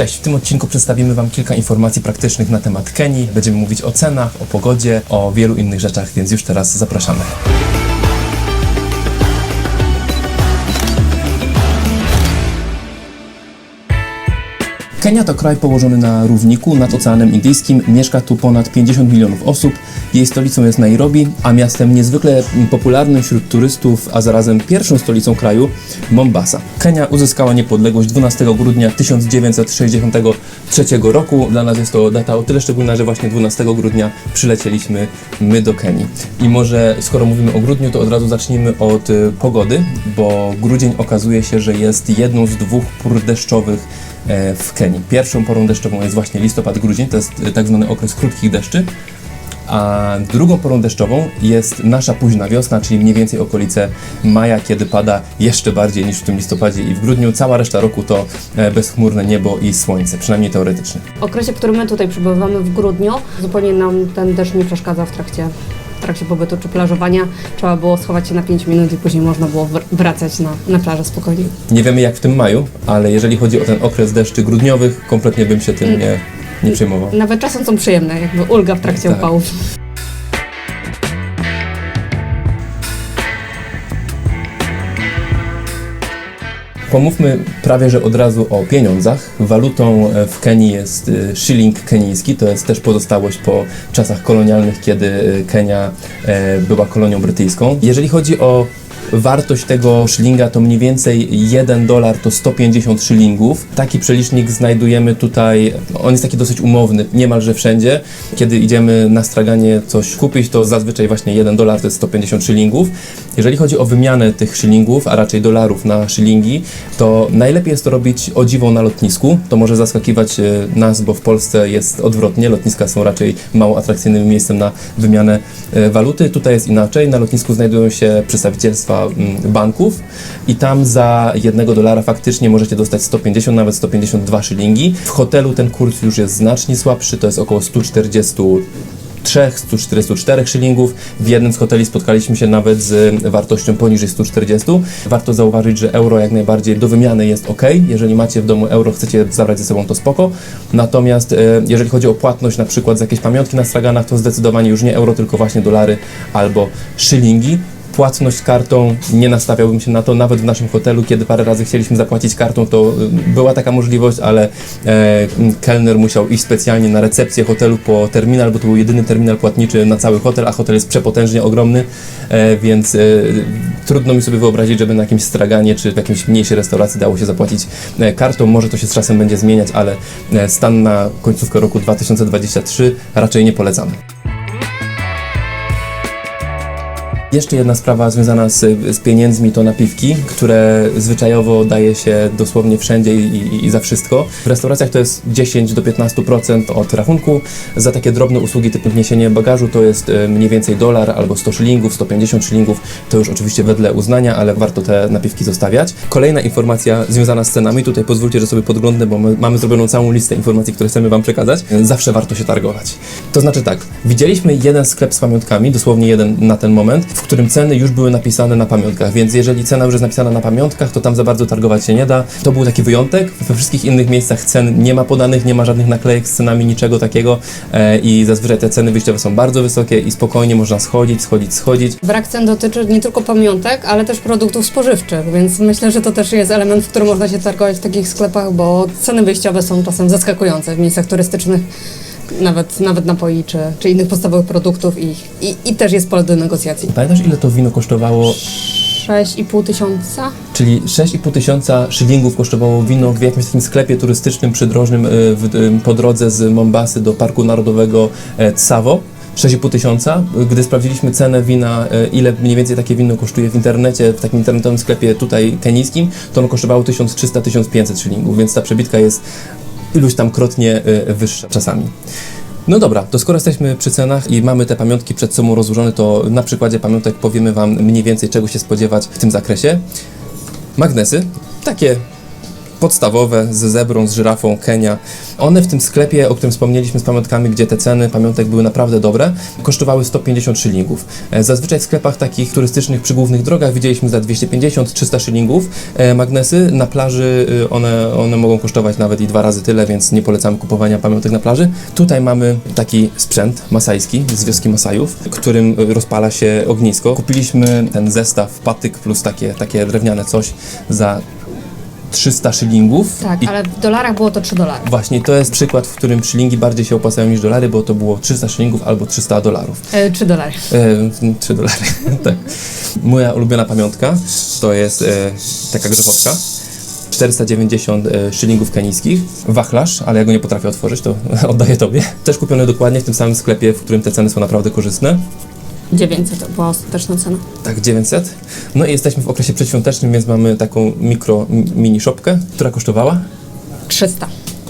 Cześć, w tym odcinku przedstawimy Wam kilka informacji praktycznych na temat Kenii. Będziemy mówić o cenach, o pogodzie, o wielu innych rzeczach, więc już teraz zapraszamy. Kenia to kraj położony na równiku nad Oceanem Indyjskim. Mieszka tu ponad 50 milionów osób. Jej stolicą jest Nairobi, a miastem niezwykle popularnym wśród turystów, a zarazem pierwszą stolicą kraju Mombasa. Kenia uzyskała niepodległość 12 grudnia 1963 roku. Dla nas jest to data o tyle szczególna, że właśnie 12 grudnia przylecieliśmy my do Kenii. I może skoro mówimy o grudniu, to od razu zacznijmy od y, pogody, bo grudzień okazuje się, że jest jedną z dwóch pór deszczowych e, w Kenii. Pierwszą porą deszczową jest właśnie listopad-grudzień, to jest e, tak zwany okres krótkich deszczy, a drugą porą deszczową jest nasza późna wiosna, czyli mniej więcej okolice maja, kiedy pada jeszcze bardziej niż w tym listopadzie i w grudniu. Cała reszta roku to e, bezchmurne niebo i słońce, przynajmniej teoretycznie. Okresie, w którym my tutaj przebywamy w grudniu, zupełnie nam ten deszcz nie przeszkadza w trakcie, w trakcie pobytu czy plażowania. Trzeba było schować się na 5 minut i później można było wr- wracać na, na plażę spokojnie. Nie wiemy jak w tym maju, ale jeżeli chodzi o ten okres deszczy grudniowych, kompletnie bym się tym nie, nie przejmował. Nawet czasem są przyjemne, jakby ulga w trakcie Tak. upałów. Pomówmy prawie że od razu o pieniądzach. Walutą e, w Kenii jest e, shilling kenijski, to jest też pozostałość po czasach kolonialnych, kiedy e, Kenia była kolonią brytyjską. Jeżeli chodzi o wartość tego szylinga, to mniej więcej 1 dolar to 150 szylingów. Taki przelicznik znajdujemy tutaj, on jest taki dosyć umowny, niemalże wszędzie. Kiedy idziemy na straganie coś kupić, to zazwyczaj właśnie 1 dolar to jest 150 szylingów. Jeżeli chodzi o wymianę tych szylingów, a raczej dolarów na szylingi, to najlepiej jest to robić o dziwo na lotnisku. To może zaskakiwać e, nas, bo w Polsce jest odwrotnie. Lotniska są raczej mało atrakcyjnym miejscem na wymianę e, waluty. Tutaj jest inaczej. Na lotnisku znajdują się przedstawicielstwa mm, banków i tam za jednego dolara faktycznie możecie dostać 150, nawet 152 szylingi. W hotelu ten kurs już jest znacznie słabszy, to jest około 140 3, 144 szylingów. W jednym z hoteli spotkaliśmy się nawet z wartością poniżej 140. Warto zauważyć, że euro jak najbardziej do wymiany jest ok. Jeżeli macie w domu euro, chcecie zabrać ze sobą, to spoko. Natomiast e, jeżeli chodzi o płatność na przykład za jakieś pamiątki na straganach, to zdecydowanie już nie euro, tylko właśnie dolary albo szylingi płatność kartą, nie nastawiałbym się na to, nawet w naszym hotelu, kiedy parę razy chcieliśmy zapłacić kartą, to y, była taka możliwość, ale e, kelner musiał iść specjalnie na recepcję hotelu po terminal, bo to był jedyny terminal płatniczy na cały hotel, a hotel jest przepotężnie ogromny, e, więc e, trudno mi sobie wyobrazić, żeby na jakimś straganie czy w jakiejś mniejszej restauracji dało się zapłacić e, kartą. Może to się z czasem będzie zmieniać, ale e, stan na końcówkę roku 2023 raczej nie polecamy. Jeszcze jedna sprawa związana z, z pieniędzmi to napiwki, które zwyczajowo daje się dosłownie wszędzie i, i, i za wszystko. W restauracjach to jest 10 do 15% od rachunku. Za takie drobne usługi typu wniesienie bagażu to jest e, mniej więcej dolar albo 100 szylingów, 150 szylingów. To już oczywiście wedle uznania, ale warto te napiwki zostawiać. Kolejna informacja związana z cenami. Tutaj pozwólcie, że sobie podglądnę, bo my mamy zrobioną całą listę informacji, które chcemy Wam przekazać. Zawsze warto się targować. To znaczy tak, widzieliśmy jeden sklep z pamiątkami, dosłownie jeden na ten moment, w którym ceny już były napisane na pamiątkach, więc jeżeli cena już jest napisana na pamiątkach, to tam za bardzo targować się nie da. To był taki wyjątek. We wszystkich innych miejscach cen nie ma podanych, nie ma żadnych naklejek z cenami, niczego takiego e, i zazwyczaj te ceny wyjściowe są bardzo wysokie i spokojnie można schodzić, schodzić, schodzić. Brak cen dotyczy nie tylko pamiątek, ale też produktów spożywczych, więc myślę, że to też jest element, w którym można się targować w takich sklepach, bo ceny wyjściowe są czasem zaskakujące w miejscach turystycznych. Nawet, nawet napoi czy, czy innych podstawowych produktów i, i, i też jest pole do negocjacji. Pamiętasz ile to wino kosztowało? 6,5 tysiąca? Czyli 6,5 tysiąca szylingów kosztowało wino w jakimś takim sklepie turystycznym przydrożnym y, w, y, po drodze z Mombasy do Parku Narodowego e, Tsavo. 6,5 tysiąca. Gdy sprawdziliśmy cenę wina, e, ile mniej więcej takie wino kosztuje w internecie, w takim internetowym sklepie tutaj kenijskim, to ono kosztowało 1300-1500 szylingów, więc ta przebitka jest iluś tam krotnie e, wyższa czasami. No dobra, to skoro jesteśmy przy cenach i mamy te pamiątki przed sobą rozłożone, to na przykładzie pamiątek powiemy Wam mniej więcej czego się spodziewać w tym zakresie. Magnesy, takie podstawowe ze zebrą, z żyrafą, Kenia. One w tym sklepie, o którym wspomnieliśmy z pamiątkami, gdzie te ceny pamiątek były naprawdę dobre, kosztowały 150 szylingów. E, Zazwyczaj w sklepach takich turystycznych przy głównych drogach widzieliśmy za 250-300 szylingów e, magnesy. Na plaży y, one, one mogą kosztować nawet i dwa razy tyle, więc nie polecam kupowania pamiątek na plaży. Tutaj mamy taki sprzęt masajski z wioski Masajów, którym rozpala się ognisko. Kupiliśmy ten zestaw patyk plus takie, takie drewniane coś za 300 szylingów. Tak, I ale w dolarach było to 3 dolary. Właśnie, to jest przykład, w którym szylingi bardziej się opłacają niż dolary, bo to było 300 szylingów albo 300 dolarów. E, 3 dolary. E, 3 dolary, tak. Moja ulubiona pamiątka to jest e, taka grzechotka. 490 e, szylingów kenijskich, wachlarz, ale ja go nie potrafię otworzyć, to oddaję Tobie. Też kupiony dokładnie w tym samym sklepie, w którym te ceny są naprawdę korzystne. 900 to była ostateczna cena. Tak, 900. No i jesteśmy w okresie przedświątecznym, więc mamy taką mikro, m- mini shopkę, która kosztowała 300.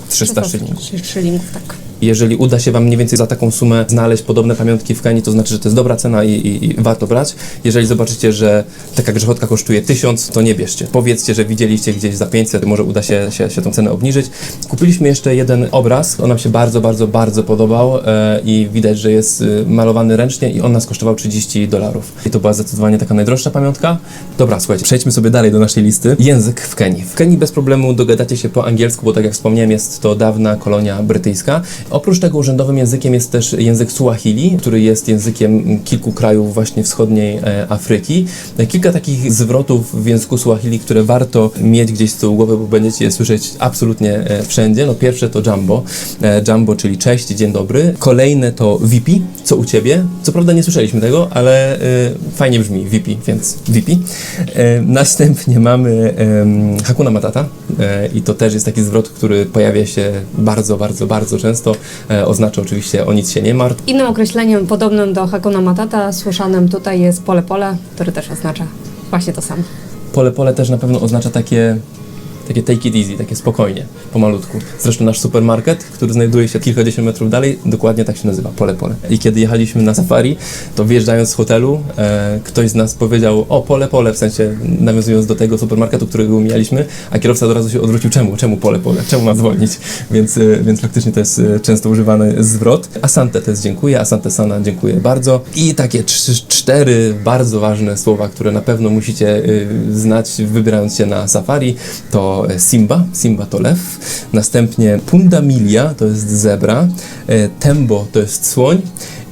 300 szylingów. Szylingów, tak. Jeżeli uda się Wam mniej więcej za taką sumę znaleźć podobne pamiątki w Kenii, to znaczy, że to jest dobra cena i, i, i warto brać. Jeżeli zobaczycie, że taka grzechotka kosztuje 1000, to nie bierzcie. Powiedzcie, że widzieliście gdzieś za 500, może uda się, się, się tą cenę obniżyć. Kupiliśmy jeszcze jeden obraz, on nam się bardzo, bardzo, bardzo podobał e, i widać, że jest e, malowany ręcznie i on nas kosztował 30 dolarów. I to była zdecydowanie taka najdroższa pamiątka. Dobra, słuchajcie, przejdźmy sobie dalej do naszej listy. Język w Kenii. W Kenii bez problemu dogadacie się po angielsku, bo tak jak wspomniałem, jest to dawna kolonia brytyjska. Oprócz tego urzędowym językiem jest też język Suahili, który jest językiem kilku krajów właśnie wschodniej e, Afryki. E, Kilka takich zwrotów w języku Suahili, które warto mieć gdzieś z tyłu głowy, bo będziecie je słyszeć absolutnie e, wszędzie. No pierwsze to jumbo. Jumbo, czyli cześć, dzień dobry. Kolejne to VP, co u ciebie. Co prawda nie słyszeliśmy tego, ale fajnie brzmi VP, więc VP. E, Następnie mamy Hakuna Matata i to też jest taki zwrot, który pojawia się bardzo, bardzo, bardzo często. E, Oznacza oczywiście o nic się nie martw. Innym określeniem podobnym do Hakuna Matata słyszanym tutaj jest pole pole, który też oznacza właśnie to samo. Pole pole też na pewno oznacza takie, takie take it easy, takie spokojnie, pomalutku. Zresztą nasz supermarket, który znajduje się kilkadziesiąt metrów dalej, dokładnie tak się nazywa, pole pole. I kiedy jechaliśmy na safari, to wjeżdżając z hotelu, e, ktoś z nas powiedział, o pole pole, w sensie nawiązując do tego supermarketu, którego mijaliśmy, a kierowca od razu się odwrócił, czemu, czemu pole pole, czemu ma zwolnić, więc, e, więc faktycznie to jest e, często używany zwrot. Asante to jest dziękuję, asante sana dziękuję bardzo. I takie trzy, cztery bardzo ważne słowa, które na pewno musicie y, znać wybierając się na safari, to e, Simba, Simba to lew, następnie Pundamilia to jest zebra, e, Tembo to jest słoń.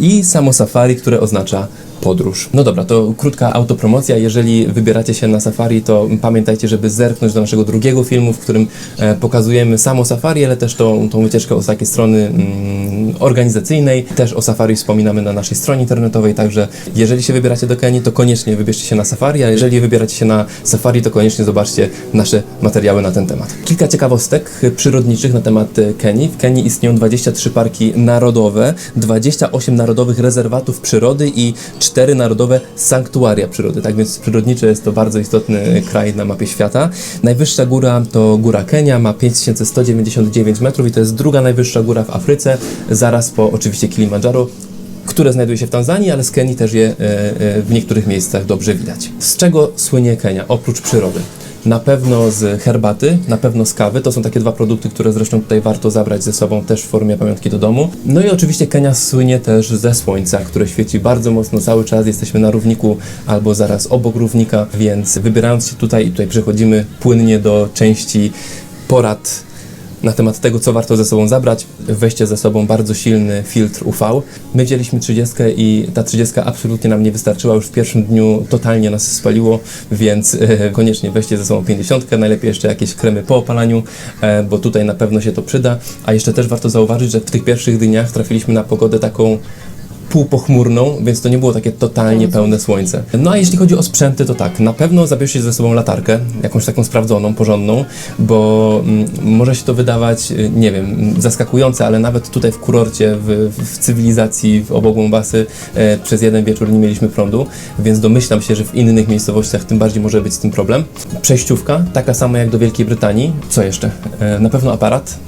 I samo safari, które oznacza podróż. No dobra, to krótka autopromocja. Jeżeli wybieracie się na safari, to pamiętajcie, żeby zerknąć do naszego drugiego filmu, w którym e, pokazujemy samo safari, ale też tą, tą wycieczkę od takiej strony mm, organizacyjnej. Też o safari wspominamy na naszej stronie internetowej, także jeżeli się wybieracie do Kenii, to koniecznie wybierzcie się na safari, a jeżeli wybieracie się na safari, to koniecznie zobaczcie nasze materiały na ten temat. Kilka ciekawostek przyrodniczych na temat e, Kenii. W Kenii istnieją 23 parki narodowe, 28 narodowych rezerwatów przyrody i 4 narodowe sanktuaria przyrody. Tak więc przyrodnicze jest to bardzo istotny kraj na mapie świata. Najwyższa góra to góra Kenia, ma 5199 metrów i to jest druga najwyższa góra w Afryce, zaraz po oczywiście Kilimandżaro, które znajduje się w Tanzanii, ale z Kenii też je e, e, w niektórych miejscach dobrze widać. Z czego słynie Kenia oprócz przyrody? Na pewno z herbaty, na pewno z kawy. To są takie dwa produkty, które zresztą tutaj warto zabrać ze sobą też w formie pamiątki do domu. No i oczywiście Kenia słynie też ze słońca, które świeci bardzo mocno cały czas. Jesteśmy na równiku albo zaraz obok równika, więc wybierając się tutaj i tutaj przechodzimy płynnie do części porad na temat tego, co warto ze sobą zabrać. Weźcie ze sobą bardzo silny filtr UV. My wzięliśmy 30 i ta 30 absolutnie nam nie wystarczyła. Już w pierwszym dniu totalnie nas spaliło, więc e, koniecznie weźcie ze sobą 50. Najlepiej jeszcze jakieś kremy po opalaniu, e, bo tutaj na pewno się to przyda. A jeszcze też warto zauważyć, że w tych pierwszych dniach trafiliśmy na pogodę taką półpochmurną, więc to nie było takie totalnie pełne słońce. No a jeśli chodzi o sprzęty, to tak, na pewno zabierzcie ze sobą latarkę, jakąś taką sprawdzoną, porządną, bo mm, może się to wydawać, y, nie wiem, zaskakujące, ale nawet tutaj w kurorcie, w, w cywilizacji, w obok Mombasy e, przez jeden wieczór nie mieliśmy prądu, więc domyślam się, że w innych miejscowościach tym bardziej może być z tym problem. Przejściówka, taka sama jak do Wielkiej Brytanii. Co jeszcze? E, na pewno aparat,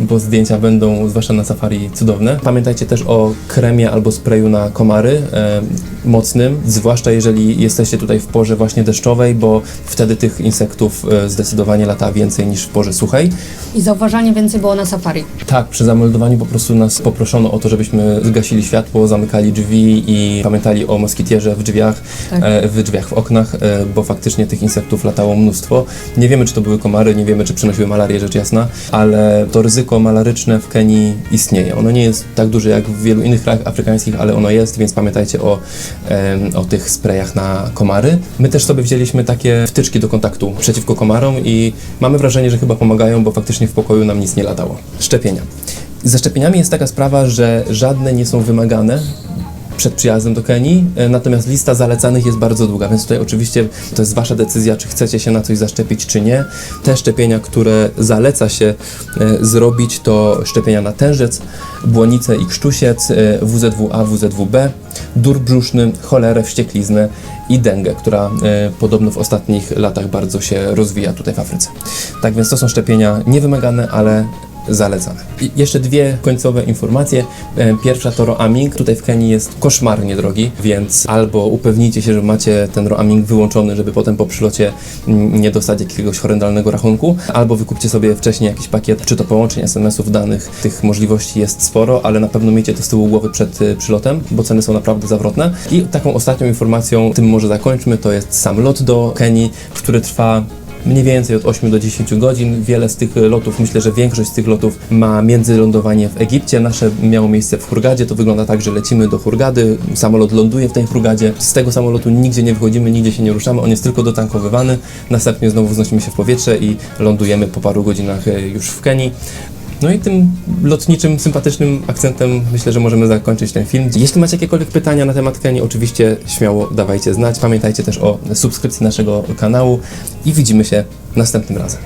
bo zdjęcia będą, zwłaszcza na safari, cudowne. Pamiętajcie też o kremie albo sprayu na komary e, mocnym, zwłaszcza jeżeli jesteście tutaj w porze właśnie deszczowej, bo wtedy tych insektów e, zdecydowanie lata więcej niż w porze suchej. I zauważanie więcej było na safari. Tak, przy zameldowaniu po prostu nas poproszono o to, żebyśmy zgasili światło, zamykali drzwi i pamiętali o moskitierze w drzwiach, Tak. e, w drzwiach, w oknach, e, bo faktycznie tych insektów latało mnóstwo. Nie wiemy, czy to były komary, nie wiemy, czy przynosiły malarię, rzecz jasna, ale to ryzyko malaryczne w Kenii istnieje. Ono nie jest tak duże jak w wielu innych krajach afrykańskich, ale ono jest, więc pamiętajcie o, o tych sprayach na komary. My też sobie wzięliśmy takie wtyczki do kontaktu przeciwko komarom i mamy wrażenie, że chyba pomagają, bo faktycznie w pokoju nam nic nie latało. Szczepienia. Ze szczepieniami jest taka sprawa, że żadne nie są wymagane przed przyjazdem do Kenii, e, natomiast lista zalecanych jest bardzo długa, więc tutaj oczywiście to jest Wasza decyzja, czy chcecie się na coś zaszczepić, czy nie. Te szczepienia, które zaleca się e, zrobić, to szczepienia na tężec, błonicę i krztusiec, e, WZWA, WZWB, dur brzuszny, cholerę, wściekliznę i dengę, która podobno w ostatnich latach bardzo się rozwija tutaj w Afryce. Tak więc to są szczepienia niewymagane, ale zalecane. I jeszcze dwie końcowe informacje. E, Pierwsza to roaming. Tutaj w Kenii jest koszmarnie drogi, więc albo upewnijcie się, że macie ten roaming wyłączony, żeby potem po przylocie mm, nie dostać jakiegoś horrendalnego rachunku, albo wykupcie sobie wcześniej jakiś pakiet, czy to połączeń, SMS-ów, danych. Tych możliwości jest sporo, ale na pewno miejcie to z tyłu głowy przed e, przylotem, bo ceny są naprawdę zawrotne. I taką ostatnią informacją, tym może zakończmy, to jest sam lot do Kenii, który trwa mniej więcej od 8 do 10 godzin. Wiele z tych lotów, myślę, że większość z tych lotów ma międzylądowanie w Egipcie. Nasze miało miejsce w Hurgadzie. To wygląda tak, że lecimy do Hurgady, samolot ląduje w tej Hurgadzie. Z tego samolotu nigdzie nie wychodzimy, nigdzie się nie ruszamy. On jest tylko dotankowywany. Następnie znowu wznosimy się w powietrze i lądujemy po paru godzinach e, już w Kenii. No i tym lotniczym, sympatycznym akcentem myślę, że możemy zakończyć ten film. Jeśli macie jakiekolwiek pytania na temat Kenii, oczywiście śmiało dawajcie znać. Pamiętajcie też o subskrypcji naszego kanału i widzimy się następnym razem.